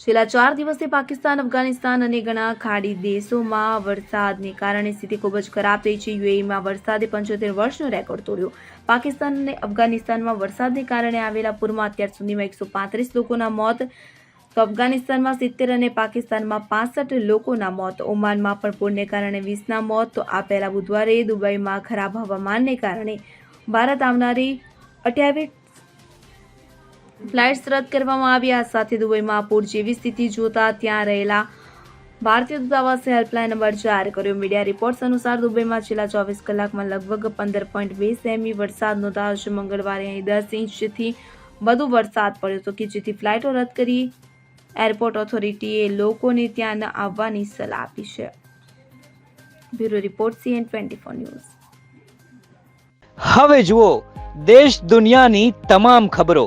છેલ્લા ચાર દિવસથી પાકિસ્તાન, અફઘાનિસ્તાન અને ઘણા ખાડી દેશોમાં વરસાદને કારણે સ્થિતિ ખૂબ જ ખરાબ થઈ છે. યુએઈમાં વરસાદે પંચોતેર વર્ષનો રેકોર્ડ તોડ્યો. પાકિસ્તાન અને અફઘાનિસ્તાનમાં વરસાદને કારણે આવેલા પૂરમાં અત્યાર સુધીમાં એકસો પાંત્રીસ લોકોના મોત તો અફઘાનિસ્તાનમાં સિત્તેર અને પાકિસ્તાનમાં પાસઠ લોકોના મોત, ઓમાનમાં પણ પૂરને કારણે વીસના મોત તો આ પહેલા બુધવારે દુબઈમાં ખરાબ હવામાનને કારણે ભારત આવનારી અઠ્યાવીસ ફ્લાઇટ્સ રદ કરવામાં આવ્યા. સાથે દુબઈમાં પૂર જેવી સ્થિતિ જોતા ત્યાં રહેલા ભારતીય દૂતાવાસે હેલ્પલાઇન નંબર જાહેર કર્યો. મીડિયા રિપોર્ટ્સ અનુસાર દુબઈમાં છેલ્લા ચોવીસ કલાકમાં લગભગ પંદર પોઈન્ટ બે સેમી વરસાદ નોંધાયો છે મંગળવારે અહીં દસ ઇંચથી વધુ વરસાદ પડ્યો હતો કે જેથી ફ્લાઇટો રદ કરી એરપોર્ટ ઓથોરિટીએ લોકોને ત્યાં આવવાની સલાહ આપી છે. Bureau report CN twenty four news. હવે જુઓ, દેશ દુનિયાની તમામ ખબરો.